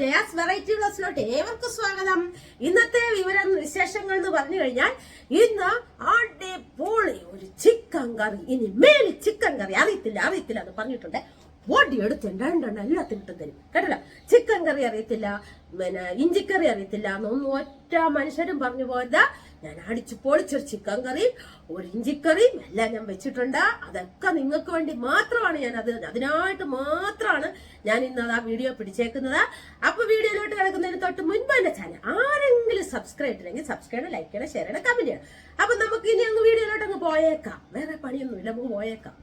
Jaya's variety ബ്ലോസിലോട്ട് ഏവർക്കും സ്വാഗതം. ഇന്നത്തെ വിവരം വിശേഷങ്ങൾ എന്ന് പറഞ്ഞു കഴിഞ്ഞാൽ ഇന്ന് അടിപൊളി ഒരു ചിക്കൻ കറി. ഇനി മേലി ചിക്കൻ കറി. അറിയത്തില്ല അറിയത്തില്ല എന്ന് പറഞ്ഞിട്ടുണ്ട്. ബോഡി എടുത്ത് രണ്ടെണ്ണം എല്ലാത്തിനിട്ടും തരും. കേട്ടല്ലോ? ചിക്കൻ കറി അറിയത്തില്ല പിന്നെ ഇഞ്ചിക്കറി അറിയത്തില്ല എന്നൊന്നും ഒറ്റ മനുഷ്യരും പറഞ്ഞു പോയതാ ഞാൻ അടിച്ചു പൊളിച്ചൊരു ചിക്കൻ കറിയും ഒരു ഇഞ്ചിക്കറിയും എല്ലാം ഞാൻ വെച്ചിട്ടുണ്ട്. അതൊക്കെ നിങ്ങൾക്ക് വേണ്ടി മാത്രമാണ് ഞാൻ അത് അതിനായിട്ട് മാത്രമാണ് ഞാൻ ഇന്ന് ആ വീഡിയോ പിടിച്ചേക്കുന്നത്. അപ്പൊ വീഡിയോയിലോട്ട് കിടക്കുന്നതിന് തൊട്ട് മുൻപ് എന്റെ ചാനൽ ആരെങ്കിലും സബ്സ്ക്രൈബ് ചെയ്യണമെങ്കിൽ സബ്സ്ക്രൈബ് ലൈക്ക് ചെയ്യണം ഷെയർ ചെയ്യണം കമന്റ് ചെയ്യണം. അപ്പൊ നമുക്ക് ഇനി അങ്ങ് വീഡിയോയിലോട്ട് അങ്ങ് പോയേക്കാം. വേറെ പണിയൊന്നുമില്ല നമുക്ക് പോയേക്കാം.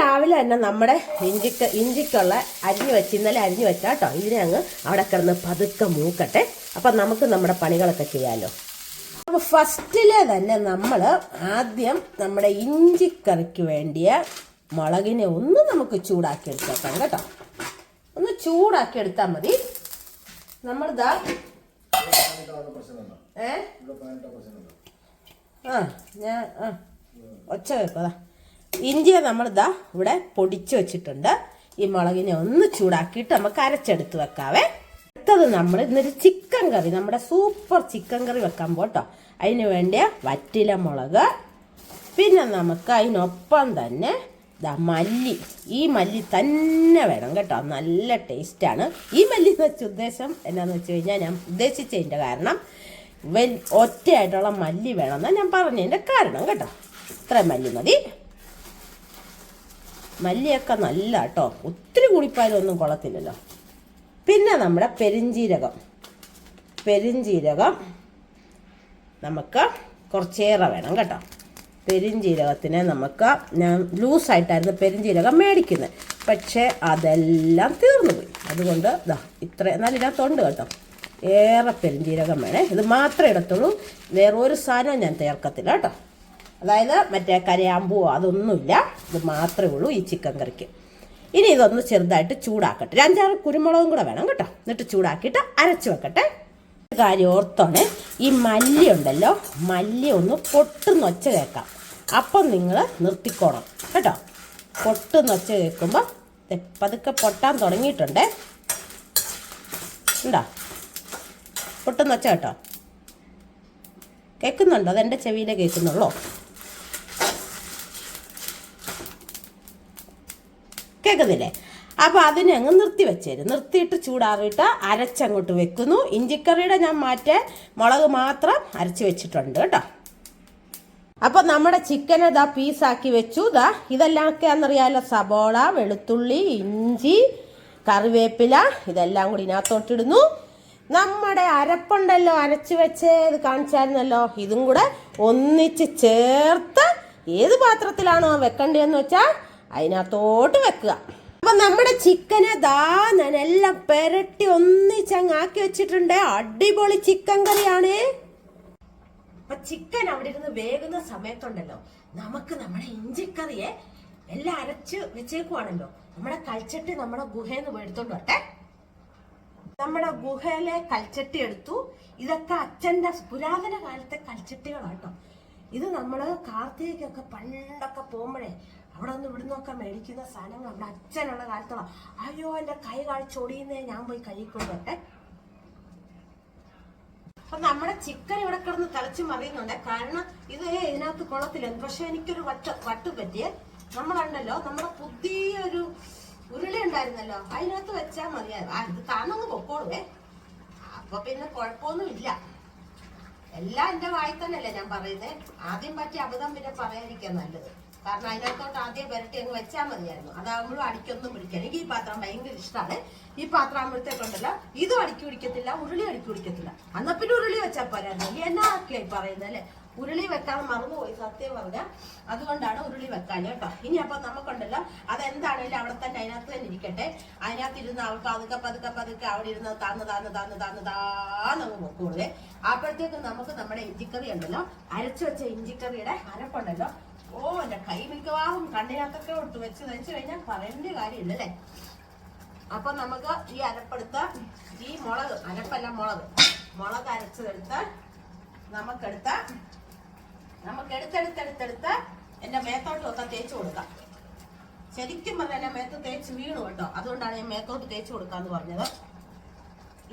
രാവിലെ തന്നെ നമ്മുടെ ഇഞ്ചിക്ക് ഇഞ്ചിക്കുള്ള അരിഞ്ഞു വെച്ച് ഇന്നലെ അരിഞ്ഞു വെച്ചാൽ കേട്ടോ ഇതിനെ അങ്ങ് അവിടെ കിടന്ന് പതുക്കെ മൂക്കട്ടെ. അപ്പം നമുക്ക് നമ്മുടെ പണികളൊക്കെ ചെയ്യാമല്ലോ അപ്പോൾ ഫസ്റ്റിലെ തന്നെ നമ്മൾ ആദ്യം നമ്മുടെ ഇഞ്ചിക്കറിക്ക് വേണ്ടിയ മുളകിനെ ഒന്ന് നമുക്ക് ചൂടാക്കി എടുത്തേക്കാം കേട്ടോ. ഒന്ന് ചൂടാക്കി എടുത്താൽ മതി. നമ്മളിതാ ഏ? ആ ഞാൻ ആ ഒച്ച വെക്കതാ ഇഞ്ചിയെ നമ്മളിതാ ഇവിടെ പൊടിച്ചു വെച്ചിട്ടുണ്ട്. ഈ മുളകിനെ ഒന്ന് ചൂടാക്കിയിട്ട് നമുക്ക് അരച്ചെടുത്ത് വെക്കാവേ. അടുത്തത് നമ്മൾ ഇന്നൊരു ചിക്കൻ കറി നമ്മുടെ സൂപ്പർ ചിക്കൻ കറി വെക്കാൻ പോട്ടോ. അതിന് വേണ്ടിയ വറ്റില മുളക്. പിന്നെ നമുക്ക് അതിനൊപ്പം തന്നെ ദാ മല്ലി. ഈ മല്ലി തന്നെ വേണം കേട്ടോ. നല്ല ടേസ്റ്റാണ്. ഈ മല്ലി എന്ന് വെച്ച ഉദ്ദേശം എന്നാന്ന് വെച്ച് കഴിഞ്ഞാൽ ഞാൻ ഉദ്ദേശിച്ചതിന്റെ കാരണം വെൽ ഒറ്റയായിട്ടുള്ള മല്ലി വേണമെന്നാണ് ഞാൻ പറഞ്ഞതിന്റെ കാരണം കേട്ടോ. ഇത്ര മല്ലി മതി. മല്ലിയൊക്കെ നല്ല കേട്ടോ. ഒത്തിരി കൂടിപ്പായാലും ഒന്നും കൊള്ളത്തില്ലല്ലോ. പിന്നെ നമ്മുടെ പെരിഞ്ചീരകം. പെരിഞ്ചീരകം നമുക്ക് കുറച്ചേറെ വേണം കേട്ടോ. പെരിഞ്ചീരകത്തിന് നമുക്ക് ഞാൻ ലൂസായിട്ടായിരുന്നു പെരിഞ്ചീരകം മേടിക്കുന്നത്. പക്ഷേ അതെല്ലാം തീർന്നുപോയി. അതുകൊണ്ട് ഇതാ ഇത്ര എന്നാലും ഇതിനകത്തുണ്ട് കേട്ടോ. ഏറെ പെരിഞ്ചീരകം വേണേ. ഇത് മാത്രമേ ഇടത്തുള്ളൂ. വേറൊരു സാധനവും ഞാൻ ചേർക്കത്തില്ല കേട്ടോ. അതായത് മറ്റേ കരയാമ്പോ അതൊന്നുമില്ല. ഇത് മാത്രമേ ഉള്ളൂ ഈ ചിക്കൻ കറിക്ക്. ഇനി ഇതൊന്ന് ചെറുതായിട്ട് ചൂടാക്കട്ടെ. ഒരു അഞ്ചാറ് കുരുമുളകും കൂടെ വേണം കേട്ടോ. എന്നിട്ട് ചൂടാക്കിയിട്ട് അരച്ചു വെക്കട്ടെ. കാര്യം ഓർത്തോണേ ഈ മല്ലി ഉണ്ടല്ലോ മല്ലി ഒന്ന് പൊട്ടുന്നൊച്ച കേൾക്കാം. അപ്പം നിങ്ങൾ നിർത്തിക്കോണം കേട്ടോ. പൊട്ടുന്നൊച്ച കേൾക്കുമ്പോൾ പതുക്കെ പൊട്ടാൻ തുടങ്ങിയിട്ടുണ്ടേ. ഉണ്ടോ? പൊട്ടുന്നൊച്ച കേട്ടോ. കേൾക്കുന്നുണ്ടോ? അതെന്റെ ചെവിയിലേ കേൾക്കുന്നുള്ളൂ? കേൾക്കുന്നില്ലേ അപ്പോൾ അതിനെ അങ്ങ് നിർത്തി വെച്ചേരും. നിർത്തിയിട്ട് ചൂടാറിയിട്ട് അരച്ചങ്ങോട്ട് വെക്കുന്നു. ഇഞ്ചിക്കറിയുടെ ഞാൻ മാറ്റാൻ മുളക് മാത്രം അരച്ച് വെച്ചിട്ടുണ്ട് കേട്ടോ. അപ്പോൾ നമ്മുടെ ചിക്കൻ ഇതാ പീസാക്കി വെച്ചു. ഇതാ ഇതെല്ലാം ഒക്കെ എന്നറിയാമല്ലോ സബോള വെളുത്തുള്ളി ഇഞ്ചി കറിവേപ്പില ഇതെല്ലാം കൂടി ഇതിനകത്തോട്ടിടുന്നു. നമ്മുടെ അരപ്പുണ്ടല്ലോ അരച്ച് വെച്ച് ഇത് കാണിച്ചായിരുന്നല്ലോ. ഇതും കൂടെ ഒന്നിച്ച് ചേർത്ത് ഏത് പാത്രത്തിലാണോ വെക്കേണ്ടതെന്ന് വെച്ചാൽ അതിനകത്തോട്ട് വെക്കുക. അപ്പൊ നമ്മുടെ ചിക്കന് ദാ നനെല്ലാം പെരട്ടി ഒന്നിച്ചങ്ങ് ആക്കി വെച്ചിട്ടുണ്ട്. അടിപൊളി ചിക്കൻ കറിയാണ്. അപ്പൊ ചിക്കൻ അവിടെ ഇരുന്ന് വേകുന്ന സമയത്തുണ്ടല്ലോ നമുക്ക് നമ്മുടെ ഇഞ്ചിക്കറിയെ എല്ലാം അരച്ച് വെച്ചേക്കുവാണല്ലോ. നമ്മുടെ കൽച്ചട്ടി നമ്മുടെ ഗുഹയിൽ നിന്ന് എടുത്തോണ്ട് വരട്ടെ. നമ്മുടെ ഗുഹയിലെ കൽച്ചട്ടി എടുത്തു. ഇതൊക്കെ അച്ഛന്റെ പുരാതന കാലത്തെ കൽച്ചട്ടികളാട്ടോ. ഇത് നമ്മൾ കാർത്തികയ്ക്കൊക്കെ പണ്ടൊക്കെ പോകുമ്പോഴേ അവിടെ നിന്ന് ഇവിടെ നിന്നൊക്കെ മേടിക്കുന്ന സാധനങ്ങൾ നമ്മുടെ അച്ഛനുള്ള കാലത്തോളം അയ്യോ എന്റെ കൈ കാഴ്ചൊടിയുന്നേ ഞാൻ പോയി കൈ കൊണ്ടോട്ടെ അപ്പൊ നമ്മുടെ ചിക്കൻ ഇവിടെ കിടന്ന് തിളച്ച് മറിയുന്നുണ്ട്. കാരണം ഇത് ഇതിനകത്ത് കുളത്തില്ല പക്ഷെ എനിക്കൊരു വട്ട വട്ടു പറ്റിയേ. നമ്മളുണ്ടല്ലോ നമ്മുടെ പുതിയൊരു ഉരുളി ഉണ്ടായിരുന്നല്ലോ. അതിനകത്ത് വെച്ചാൽ മതിയായിരുന്നു ആ ഇത് താന്നങ്ങ് പൊക്കോളുവേ. അപ്പൊ പിന്നെ കുഴപ്പമൊന്നുമില്ല. എല്ലാം എന്റെ വായി തന്നെയല്ലേ ഞാൻ പറയുന്നത് ആദ്യം പറ്റിയ അബദ്ധം പിന്നെ പറയാതിരിക്കാൻ നല്ലത്. കാരണം അതിനകത്തോട്ട് ആദ്യം പുരട്ടി അങ്ങ് വെച്ചാൽ മതിയായിരുന്നു. അതാകുമ്പോഴും അടിക്കൊന്നും പിടിക്കാൻ എനിക്ക് ഈ പാത്രം ഭയങ്കര ഇഷ്ടമാണ് ഈ പാത്രം ആകുമ്പോഴത്തേക്കുണ്ടല്ലോ ഇതും അടിക്കി പിടിക്കത്തില്ല ഉരുളി അടിക്കി പിടിക്കത്തില്ല. അന്നാ പിന്നെ ഉരുളി വെച്ചാൽ പോരായിരുന്നു. എന്നാ ആക്കിയായി പറയുന്നത് അല്ലേ? ഉരുളി വെക്കാൻ മറന്നുപോയി സത്യം പറഞ്ഞാൽ അതുകൊണ്ടാണ് ഉരുളി വെക്കാൻ കേട്ടോ. ഇനി അപ്പൊ നമുക്കുണ്ടല്ലോ അതെന്താണേലും അവിടെ തന്നെ അതിനകത്ത് തന്നെ ഇരിക്കട്ടെ. അതിനകത്ത് ഇരുന്ന് അവൾ പതുക്കെ പതുക്കെ പതുക്കെ അവിടെ ഇരുന്ന് താന്ന് താന്ന് താന്ന് താന്ന് താന്നങ്ങ് നോക്കൂടെ അപ്പോഴത്തേക്കും നമുക്ക് നമ്മുടെ ഇഞ്ചിക്കറി ഉണ്ടല്ലോ അരച്ചു വെച്ച ഇഞ്ചിക്കറിയുടെ അരപ്പുണ്ടല്ലോ ഓ എന്റെ കൈ മിക്കവാറും കണ്ണിനകത്തൊക്കെ ഒട്ട്. വെച്ച് വെച്ച് കഴിഞ്ഞാൽ പറയേണ്ട കാര്യമില്ലല്ലേ അപ്പൊ നമുക്ക് ഈ അരപ്പെടുത്ത ഈ മുളക് അരപ്പല്ല മുളക്. മുളക് അരച്ചതെടുത്ത് നമുക്കെടുത്ത നമുക്ക് എടുത്തെടുത്തെടുത്തെടുത്ത് എന്റെ മേത്തോട്ട് ഒക്കെ തേച്ച് കൊടുക്കാം. ശരിക്കും പറഞ്ഞാൽ മേത്ത് തേച്ച് വീണു കേട്ടോ. അതുകൊണ്ടാണ് ഞാൻ മേത്തോട്ട് തേച്ച് കൊടുക്കാന്ന് പറഞ്ഞത്.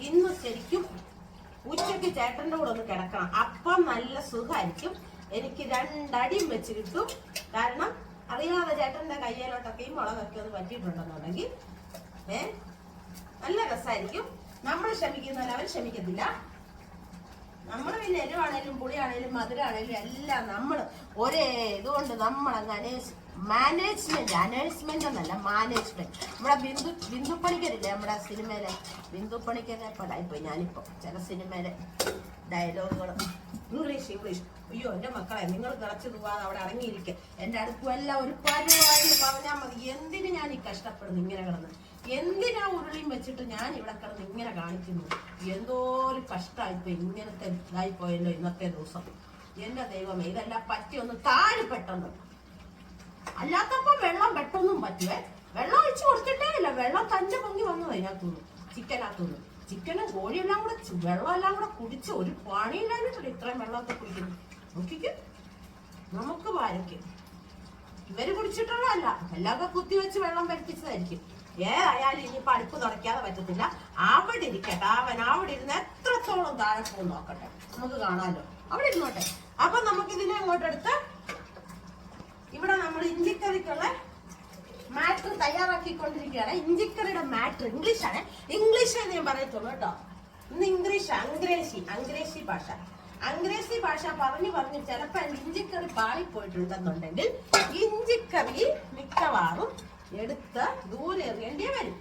ഇന്ന് ശരിക്കും ഉച്ചയ്ക്ക് ചേട്ടന്റെ കൂടെ ഒന്ന് കിടക്കണം. അപ്പം നല്ല സുഖമായിരിക്കും. എനിക്ക് രണ്ടടിയും വെച്ച് കിട്ടും. കാരണം അറിയാതെ ചേട്ടന്റെ കയ്യിലോട്ടൊക്കെ ഈ മുളകൊക്കെ ഒന്ന് പറ്റിയിട്ടുണ്ടെന്നുണ്ടെങ്കിൽ ഏ നല്ല രസമായിരിക്കും. നമ്മൾ ക്ഷമിക്കുന്നവരെ അവർ ക്ഷമിക്കത്തില്ല. നമ്മൾ പിന്നെ എരിവാണേലും പുളിയാണേലും മധുരാണേലും എല്ലാം നമ്മൾ ഒരേ ഇതുകൊണ്ട് നമ്മളെ അങ്ങ് മാനേജ്മെന്റ് അനേഴ്സ്മെന്റ് എന്നല്ല മാനേജ്മെന്റ്. നമ്മുടെ ബിന്ദു ബിന്ദു പണിക്കരില്ലേ നമ്മുടെ സിനിമയിലെ? ബിന്ദു പണിക്കരെ പടായിപ്പോയി ഞാനിപ്പോ. ചില സിനിമയിലെ ഡയലോഗുകളും ഇംഗ്ലീഷ് ഇംഗ്ലീഷ്. അയ്യോ എന്റെ മക്കളെ നിങ്ങൾ കിളച്ചു പോവാതെ അവിടെ അടങ്ങിയിരിക്കെ എന്റെ അടുത്തുമല്ല ഒരു പരുവായി പറഞ്ഞാൽ മതി. എന്തിന് ഞാൻ ഈ കഷ്ടപ്പെടുന്നു ഇങ്ങനെ കിടന്ന്? എന്തിനാ ഉരുളിയും വെച്ചിട്ട് ഞാൻ ഇവിടെ കിടന്ന് ഇങ്ങനെ കാണിക്കുന്നു? എന്തോ ഒരു കഷ്ടമായിപ്പോ ഇങ്ങനത്തെ ഇതായി പോയല്ലോ ഇന്നത്തെ ദിവസം. എന്റെ ദൈവമേ ഇതെല്ലാം പറ്റി ഒന്ന് താഴെ പെട്ടെന്ന്. അല്ലാത്തപ്പോ വെള്ളം പെട്ടെന്നും പറ്റുവേ? വെള്ളം ഒഴിച്ചു കൊടുത്തിട്ടേ ഇല്ല. വെള്ളം തന്നെ പൊങ്ങി വന്നത് അതിനകത്തുനിന്ന് ചിക്കനകത്തുനിന്ന്. ചിക്കനും കോഴിയെല്ലാം കൂടെ വെള്ളം എല്ലാം കൂടെ കുടിച്ച് ഒരു പണിയില്ലാഞ്ഞിട്ടില്ല ഇത്രയും വെള്ളമൊക്കെ കുടിക്കുന്നു നോക്കിക്കും. നമുക്ക് പാരയ്ക്കും ഇവർ കുടിച്ചിട്ടുള്ളതല്ല. എല്ലാവർക്കും കുത്തിവെച്ച് വെള്ളം വരുത്തിച്ചതായിരിക്കും ഏതായാലും ഇനി അടുപ്പ് തുടയ്ക്കാതെ പറ്റത്തില്ല. അവിടെ ഇരിക്കട്ടെ. അവൻ അവിടെ ഇരുന്ന് എത്രത്തോളം താഴെ പോകും നോക്കട്ടെ. നമുക്ക് കാണാലോ. അവിടെ ഇരുന്നോട്ടെ. അപ്പൊ നമുക്ക് ഇതിനെ അങ്ങോട്ടെടുത്ത് ഇവിടെ നമ്മൾ ഇഞ്ചിക്കറിക്കുള്ള മാറ്റർ തയ്യാറാക്കിക്കൊണ്ടിരിക്കുകയാണ്. ഇഞ്ചിക്കറിയുടെ മാറ്റർ ഇംഗ്ലീഷാണ്. ഇംഗ്ലീഷ് ഞാൻ പറയത്തുള്ളൂ കേട്ടോ. ഇന്ന് ഇംഗ്ലീഷ് അംഗ്രേശി അംഗ്രേശി ഭാഷ. അംഗ്രേശി ഭാഷ പറഞ്ഞു പറഞ്ഞു ചിലപ്പോൾ ഇഞ്ചിക്കറി പാളിപ്പോയിട്ടുണ്ടെന്നുണ്ടെങ്കിൽ ഇഞ്ചിക്കറി മിക്കവാറും എടുത്ത് ദൂരെ എറിയേണ്ടി വരും.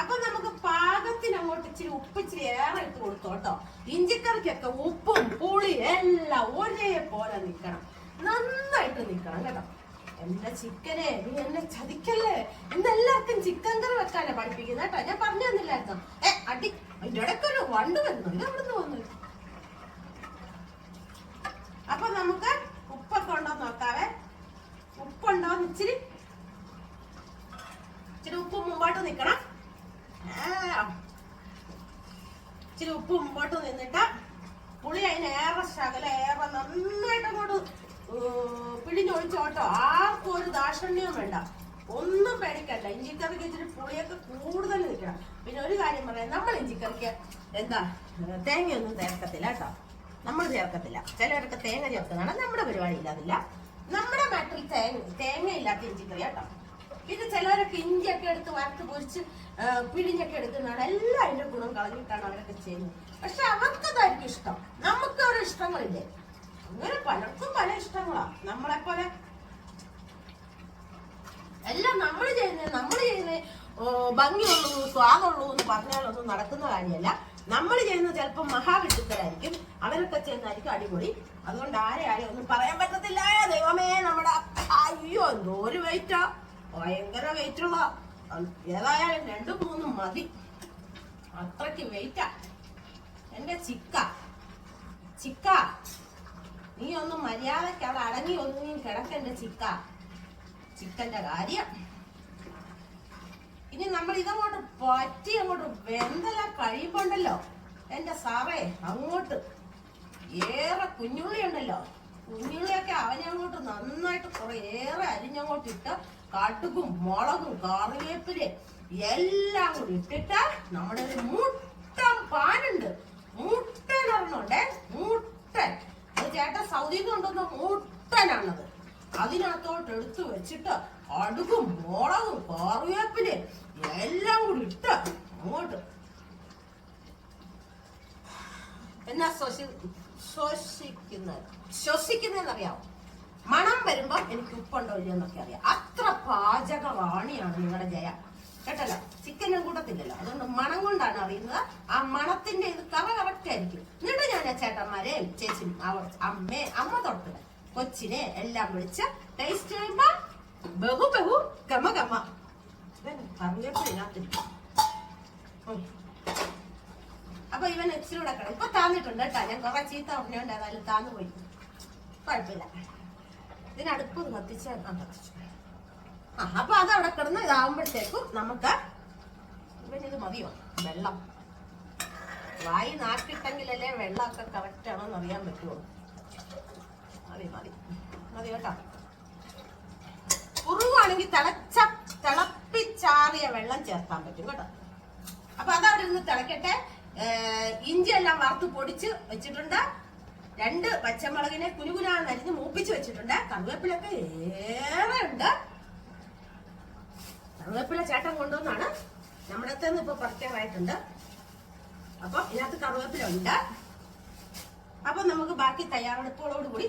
അപ്പൊ നമുക്ക് പാകത്തിന് അങ്ങോട്ട് ഇച്ചിരി ഉപ്പ് ഇച്ചിരി ഏറെ ഇട്ട് കൊടുത്തോട്ടോ ഇഞ്ചിക്കറിക്കൊക്കെ ഉപ്പും പുളി എല്ലാം ഒരേപോലെ നിൽക്കണം നന്നായിട്ട് നിൽക്കണം കേട്ടോ. എന്റെ ചിക്കനെ നീ എന്നെ ചതിക്കല്ലേ? ഇന്നെല്ലാവർക്കും ചിക്കൻ കറി വെക്കാനാ പഠിപ്പിക്കുന്നത് കേട്ടോ. ഞാൻ പറഞ്ഞു തന്നില്ലായിരുന്നു? ഏ അടി അതിന്റെ ഇടയ്ക്കൊരു വണ്ട് വരുന്നു ഇത് അവിടുന്ന് വന്നു അപ്പൊ നമുക്ക് ഉപ്പൊക്കെ ഉണ്ടോ നോക്കാവേ. ഉപ്പുണ്ടോ ഇച്ചിരി ഇച്ചിരി ഉപ്പ് മുമ്പോട്ട് നിക്കണം. ഇച്ചിരി ഉപ്പ് മുമ്പോട്ട് നിന്നിട്ട് പുളി അതിന് ഏറെ ശകല ഏറെ നന്നായിട്ട് അങ്ങോട്ട് പിഴിഞ്ഞൊഴിച്ചോട്ടോ. ആർക്കും ഒരു ദാക്ഷണ്യവും വേണ്ട. ഒന്നും പേടിക്കണ്ട. ഇഞ്ചിക്കറിക്ക് ഇച്ചിരി പുളിയൊക്കെ കൂടുതൽ നിൽക്കണം. പിന്നെ ഒരു കാര്യം പറയാം. നമ്മൾ ഇഞ്ചിക്കറിക്ക് എന്താ തേങ്ങയൊന്നും തേക്കത്തില്ല കേട്ടോ. നമ്മൾ ചേർക്കത്തില്ല. ചിലവർക്ക് തേങ്ങ ചേർക്കുന്നതാണ് നമ്മുടെ പരിപാടി ഇല്ലാതില്ല. നമ്മുടെ നാട്ടിൽ തേങ്ങ തേങ്ങ ഇല്ലാത്ത ഇഞ്ചിക്കറി കേട്ടോ. പിന്നെ ചിലവരൊക്കെ ഇഞ്ചിയൊക്കെ എടുത്ത് വറുത്ത് പൊരിച്ച് പിഴിഞ്ഞൊക്കെ എടുക്കുന്നതാണ്. എല്ലാം അതിന്റെ ഗുണം കളഞ്ഞിട്ടാണ് അവരൊക്കെ ചെയ്യുന്നത്. പക്ഷെ അവർക്കതായിരിക്കും ഇഷ്ടം. നമുക്ക് അവരുടെ ഇഷ്ടങ്ങളില്ലേ? അങ്ങനെ പലർക്കും പല ഇഷ്ടങ്ങളാ. നമ്മളെ പോലെ എല്ലാം നമ്മൾ ചെയ്യുന്നത് നമ്മൾ ചെയ്യുന്നത് ഭംഗിയുള്ളൂ സ്വാദുള്ളൂ എന്ന് പറഞ്ഞാലൊന്നും നടക്കുന്ന കാര്യമല്ല. നമ്മൾ ചെയ്യുന്നത് ചിലപ്പോൾ മഹാവിട്ടുത്തരായിരിക്കും അവരൊക്കെ ചെയ്യുന്നതായിരിക്കും അടിപൊളി. അതുകൊണ്ട് ആരെ ആരെയും ഒന്നും പറയാൻ പറ്റത്തില്ല. ദൈവമേ നമ്മുടെ അയ്യോ എന്തോ ഒരു വെയിറ്റാ ഭയങ്കര വെയിറ്റുള്ള ഏതായാലും രണ്ടും മൂന്നും മതി. അത്രയ്ക്ക് വെയിറ്റാ എന്റെ ചിക്ക. ചിക്ക നീ ഒന്നും മര്യാദയ്ക്ക് അവിടെ അടങ്ങി ഒന്നും കിടക്കെന്റെ ചിക്ക. ചിക്കന്റെ കാര്യം. ഇനി നമ്മൾ ഇതങ്ങോട്ട് പറ്റി അങ്ങോട്ട് വെന്തല കഴിയുമ്പോണ്ടല്ലോ. എന്റെ സാറേ അങ്ങോട്ട്. ഏറെ കുഞ്ഞുള്ളി ഉണ്ടല്ലോ കുഞ്ഞുള്ളിയൊക്കെ അവനങ്ങോട്ട് നന്നായിട്ട് കുറെ ഏറെ അരിഞ്ഞങ്ങോട്ട് ഇട്ട് കടുകും മുളകും കറിവേപ്പിൽ എല്ലാം കൂടി ഇട്ടിട്ട് നമ്മുടെ ഒരു മുട്ടൻ പാനുണ്ട്. മുട്ടൻ ഒരെണ്ണമുണ്ടേ. മുട്ടൻ. അത് ചേട്ടൻ സൗദിയിൽ നിന്ന് കൊണ്ടുവന്ന മുട്ടനാണത്. അതിനകത്തോട്ട് എടുത്തു വെച്ചിട്ട് അടുക്കും മുളകും കറിവേപ്പിൽ എല്ലാം കൂടി ഇട്ട അങ്ങോട്ട്. എന്നാ ശ്വസി ശ്വസിക്കുന്നത്? ശ്വസിക്കുന്നതെന്നറിയാമോ മണം വരുമ്പോ എനിക്ക് ഉപ്പുണ്ടോ ഇല്ലയോ എന്നൊക്കെ അറിയാം. അത്ര പാചക റാണിയാണ് നിങ്ങളുടെ ജയ. കേട്ടല്ലോ? ചിക്കനും കൂട്ടത്തില്ലല്ലോ. അതുകൊണ്ട് മണം കൊണ്ടാണ് അറിയുന്നത്. ആ മണത്തിന്റെ ഇത് കറ കറക്റ്റ് ആയിരിക്കും. എന്നിട്ട് ഞാൻ ചേട്ടന്മാരെയും ചേച്ചി അമ്മേ അമ്മ തൊട്ടത്. കൊച്ചിനെ എല്ലാം വിളിച്ച് ടേസ്റ്റ് ചെയ്യുമ്പോ ബഹു ബഹു ഗമ ഗമ. ഉം. അപ്പൊ ഇവൻ ഇച്ചിരി കൂടെ കിടക്കും ഇപ്പൊ താന്നിട്ടുണ്ട് കേട്ടോ. ഞാൻ കുറെ ചീത്ത പറഞ്ഞോണ്ട് ഏതായാലും താന്നു പോയി. കുഴപ്പമില്ല. ഇതിനടുപ്പ് കത്തിച്ച് ആ, അപ്പൊ അത് അവിടെ കിടന്ന് ഇതാവുമ്പോഴത്തേക്കും നമുക്ക് ഇവനിത് മതിയോ? വെള്ളം. വായി നാട്ടിട്ടെങ്കിലല്ലേ വെള്ളമൊക്കെ കറക്റ്റ് ആണോ എന്ന് അറിയാൻ പറ്റുമോ മതി മതി. മതി കേട്ടോ. കുറുവാണെങ്കിൽ തിളച്ച തിളപ്പിച്ചാറിയ വെള്ളം ചേർക്കാൻ പറ്റും കേട്ടോ. അപ്പൊ അതവിടെ ഇരുന്ന് തിളക്കട്ടെ. ഇഞ്ചി എല്ലാം വറുത്ത് പൊടിച്ച് വെച്ചിട്ടുണ്ട്. രണ്ട് പച്ചമുളകിനെ കുനുകുനാന്ന് അരിഞ്ഞ് മൂപ്പിച്ച് വെച്ചിട്ടുണ്ട്. കറിവേപ്പിലൊക്കെ ഏറെ ഉണ്ട്. കറിവേപ്പില ചേട്ടൻ കൊണ്ടുവന്നാണ്. നമ്മുടെ അടുത്തുനിന്ന് ഇപ്പൊ പ്രത്യേകമായിട്ടുണ്ട് അപ്പൊ ഇതിനകത്ത് കറിവേപ്പില ഉണ്ട്. അപ്പൊ നമുക്ക് ബാക്കി തയ്യാറെടുപ്പുകളോട് കൂടി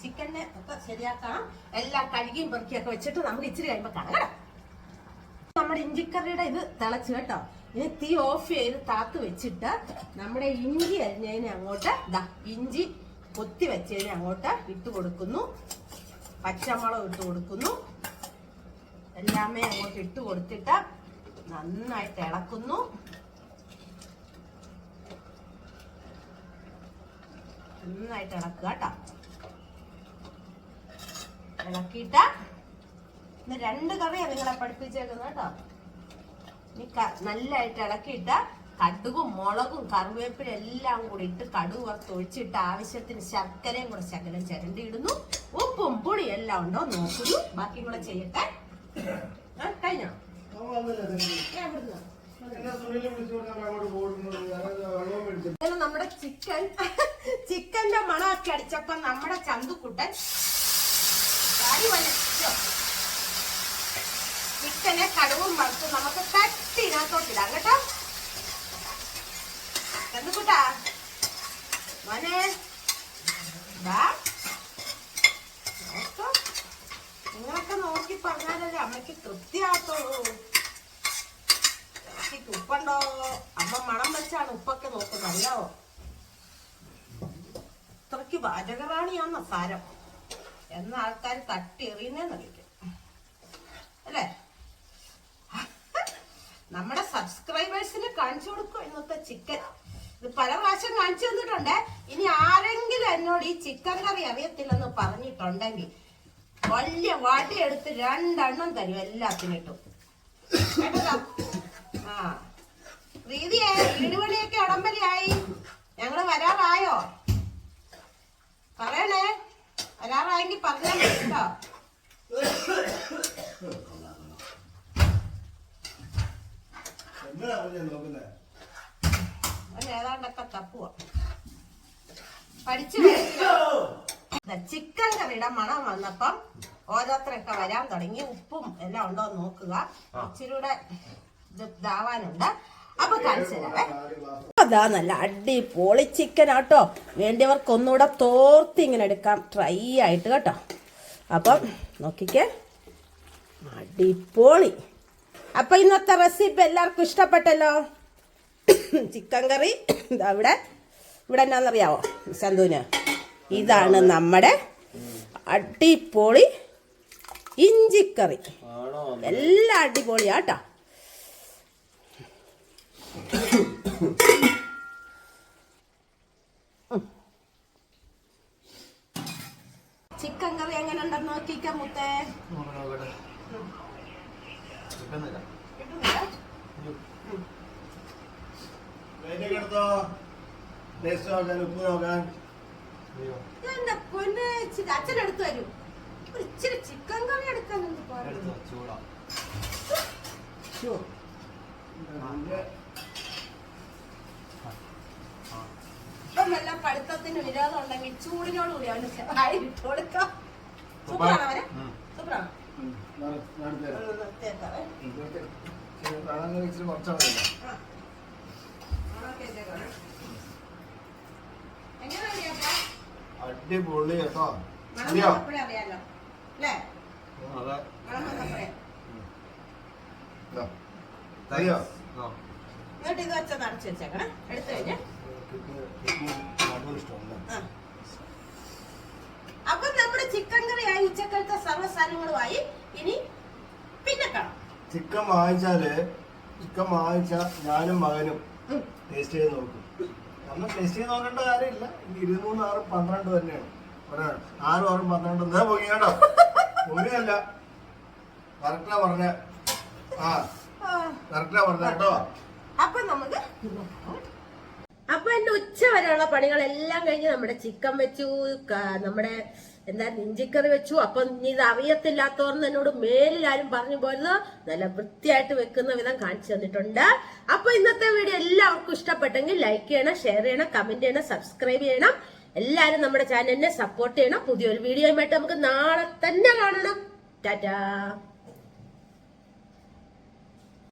ചിക്കനെ ഒക്കെ ശരിയാക്കണം. എല്ലാം കഴുകിയും പെറുക്കിയൊക്കെ വെച്ചിട്ട് നമുക്ക് ഇച്ചിരി കഴിയുമ്പോൾ കാണാം. നമ്മുടെ ഇഞ്ചിക്കറിയുടെ ഇത് തിളച്ചു കേട്ടോ. ഇനി തീ ഓഫ് ചെയ്ത് താത്ത് വെച്ചിട്ട് നമ്മുടെ ഇഞ്ചി അരിഞ്ഞതിനെ അങ്ങോട്ട് ദാ ഇഞ്ചി കൊത്തി വെച്ചതിനെ അങ്ങോട്ട് ഇട്ട് കൊടുക്കുന്നു. പച്ചമുളക് ഇട്ട് കൊടുക്കുന്നു. എല്ലാമേ അങ്ങോട്ട് ഇട്ട് കൊടുത്തിട്ട് നന്നായിട്ട് ഇളക്കുന്നു. നന്നായിട്ട് ഇളക്കുക കേട്ടോ. ഇളക്കിയിട്ട് ഇന്ന് രണ്ട് കറിയാണ് നിങ്ങളെ പഠിപ്പിച്ചേക്കുന്നത് കേട്ടോ. ഇനി ഇളക്കിയിട്ട നല്ലതായിട്ട് ഇളക്കിയിട്ട് കടുകും മുളകും കറിവേപ്പിലും എല്ലാം കൂടി ഇട്ട് കടുക് വറുത്ത് ഒഴിച്ചിട്ട് ആവശ്യത്തിന് ശർക്കരയും കൂടെ ശകലം ചിരണ്ടി ഇടുന്നു ഉപ്പും പുളിയും എല്ലാം ഉണ്ടോ നോക്കുന്നു ബാക്കി കൂടെ ചെയ്യട്ടെ. കഴിഞ്ഞോ? നമ്മുടെ ചിക്കൻ. ചിക്കന്റെ മണമൊക്കെ അടിച്ചപ്പോ നമ്മുടെ ചന്തുക്കുട്ടൻ. കാര്യം വലിച്ചോ. കടവും വറുത്ത് നമുക്ക് തട്ടി ഇതിനകത്തോട്ടിടാം കേട്ടോ? കണ്ടുകൂട്ടാ മോനെ. നിങ്ങളൊക്കെ നോക്കി പറഞ്ഞാലല്ലേ അമ്മയ്ക്ക് തൃപ്തിയാകത്തുള്ളൂ. ഇറച്ചിക്ക് ഉപ്പുണ്ടോ? അമ്മ മണം വെച്ചാണ് ഉപ്പൊക്കെ നോക്കുന്നത് അറിയാവോ വാചകറാണിയാന്ന സാരം എന്ന ആൾക്കാർ തട്ടി എറിയുന്നേന്ന് വിളിക്കും അല്ലേ നമ്മുടെ സബ്സ്ക്രൈബേഴ്സിന് കാണിച്ചു കൊടുക്കും ഇന്നത്തെ ചിക്കൻ ഇത് പല പ്രാവശ്യം കാണിച്ചു തന്നിട്ടുണ്ട്. ഇനി ആരെങ്കിലും എന്നോട് ഈ ചിക്കൻ കറി അറിയത്തില്ലെന്ന് പറഞ്ഞിട്ടുണ്ടെങ്കിൽ വലിയ വടിയെടുത്ത് രണ്ടെണ്ണം തരും എല്ലാത്തിനും ഇട്ടും? ആ. പ്രീതിയെ വീടുപണിയൊക്കെ ഉടമ്പലിയായി ഞങ്ങൾ വരാറായോ? പറയണേ. വരാറായെങ്കിൽ പറഞ്ഞാൽ മതി കേട്ടോ അവൻ ഏതാണ്ടൊക്കെ തപ്പുക പഠിച്ചു ചിക്കൻ കറിയുടെ മണം വന്നപ്പം ഓരോരുത്തരൊക്കെ വരാൻ തുടങ്ങി. ഉപ്പും എല്ലാം ഉണ്ടോ നോക്കുക. ഇച്ചിരിയുടെ ഇത് ഇതാവാനുണ്ട്. അപ്പൊ കാണിച്ചു തരാവേ. അതാ നല്ല അടിപൊളി ചിക്കൻ ആട്ടോ. വേണ്ടിയവർക്ക് ഒന്നുകൂടെ തോർത്തി ഇങ്ങനെ എടുക്കാം. ട്രൈ ആയിട്ട് കേട്ടോ. അപ്പം നോക്കിക്കേ. അടിപൊളി. അപ്പൊ ഇന്നത്തെ റെസിപ്പി എല്ലാവർക്കും ഇഷ്ടപ്പെട്ടല്ലോ? Chicken curry. ഇവിടെ. ഇവിടെ എന്നാന്നറിയാവോ സന്തുവിന് ഇതാണ് നമ്മുടെ അടിപൊളി ഇഞ്ചിക്കറി. എല്ലാം അടിപൊളിയാട്ടോ ചിക്കൻ കറി എങ്ങനെ ഉണ്ടെന്ന് നോക്കിക്ക മുത്തേ കിട്ടുന്നില്ല? ടേസ്റ്റ് നോക്കാൻ ഉപ്പ് നോക്കാൻ എന്റെ പൊന്നെ ഇച്ചിരി അച്ഛൻ എടുത്തു തരും? ഒരു ഇച്ചിരി ചിക്കൻ കറി എടുക്കാൻ? ശ്ശോ. ഇപ്പം വല്ല പഠിത്തത്തിന് വിരോധം ഉണ്ടെങ്കിൽ ചൂടിനോട് കൂടി അവന് ചായ ഇട്ട് കൊടുക്കാം. സൂപ്പറാണ് അവനെ? സൂപ്പറാണ്? അടിപൊളി കേട്ടോ. അറിയോ. അറിയോ എന്നിട്ട് ഇത് വെച്ചാൽ നടച്ചു വെച്ചേക്കണേ. എടുത്തു കഴിഞ്ഞാൽ ഇഷ്ടമല്ല. അപ്പൊ നമ്മുടെ ചിക്കൻ കറിയായി ഉച്ചക്കലത്തെ സർവ സാധനങ്ങളുമായി ഇനി പിന്നെ കാണാം. ചിക്കൻ വാങ്ങിച്ചാൽ ചിക്കൻ വാങ്ങിച്ച ഞാനും മകനും ടേസ്റ്റ് ചെയ്ത് നോക്കും. നമ്മൾ ടേസ്റ്റ് ചെയ്ത് നോക്കേണ്ട കാര്യമില്ല. ഇരുന്നൂറ് ആറും പന്ത്രണ്ട് തന്നെയാണ്. ഒരാൾ ആറും ആറും പന്ത്രണ്ട്. എന്താ പോയി കേട്ടോ. ഒരല്ല കറക്റ്റാ പറഞ്ഞ ആ. കറക്റ്റാ പറഞ്ഞ കേട്ടോ. അപ്പൊ നമുക്ക് അപ്പൊ എന്റെ ഉച്ച വരെയുള്ള പണികളെല്ലാം കഴിഞ്ഞ് നമ്മുടെ ചിക്കൻ വെച്ചു നമ്മുടെ എന്താ ഇഞ്ചിക്കറി വെച്ചു. അപ്പൊ ഇനി ഇത് അറിയത്തില്ലാത്തവർന്ന് എന്നോട് മേലിലാരും പറഞ്ഞു പോയത് നല്ല വൃത്തിയായിട്ട് വെക്കുന്ന വിധം കാണിച്ചു തന്നിട്ടുണ്ട്. അപ്പൊ ഇന്നത്തെ വീഡിയോ എല്ലാവർക്കും ഇഷ്ടപ്പെട്ടെങ്കിൽ ലൈക്ക് ചെയ്യണം ഷെയർ ചെയ്യണം കമന്റ് ചെയ്യണം സബ്സ്ക്രൈബ് ചെയ്യണം. എല്ലാരും നമ്മുടെ ചാനലിനെ സപ്പോർട്ട് ചെയ്യണം. പുതിയൊരു വീഡിയോയുമായിട്ട് നമുക്ക് നാളെ തന്നെ കാണണം. ടാറ്റാ.